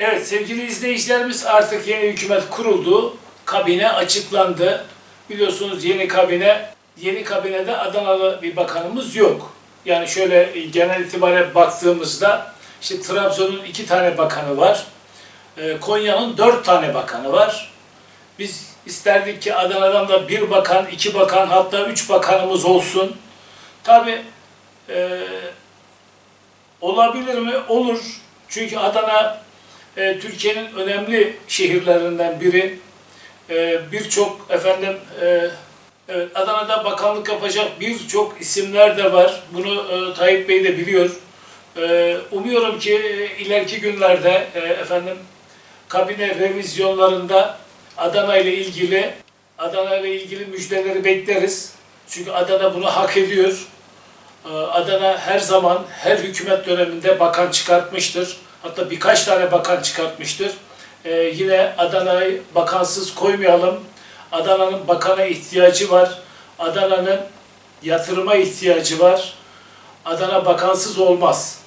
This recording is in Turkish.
Evet sevgili izleyicilerimiz artık yeni hükümet kuruldu. Kabine açıklandı. Biliyorsunuz yeni kabine, yeni kabinede Adanalı bir bakanımız yok. Yani şöyle genel itibariyle baktığımızda işte Trabzon'un iki tane bakanı var. Ee, Konya'nın dört tane bakanı var. Biz isterdik ki Adana'dan da bir bakan, iki bakan hatta üç bakanımız olsun. Tabi olabilir mi? Olur. Çünkü Adana e, Türkiye'nin önemli şehirlerinden biri. E, birçok efendim e, evet Adana'da bakanlık yapacak birçok isimler de var. Bunu e, Tayyip Bey de biliyor. E, umuyorum ki e, ileriki günlerde e, efendim kabine revizyonlarında Adana ile ilgili Adana ile ilgili müjdeleri bekleriz. Çünkü Adana bunu hak ediyor. Ee, Adana her zaman her hükümet döneminde bakan çıkartmıştır. Hatta birkaç tane bakan çıkartmıştır. Ee, yine Adana'yı bakansız koymayalım. Adana'nın bakana ihtiyacı var. Adana'nın yatırıma ihtiyacı var. Adana bakansız olmaz.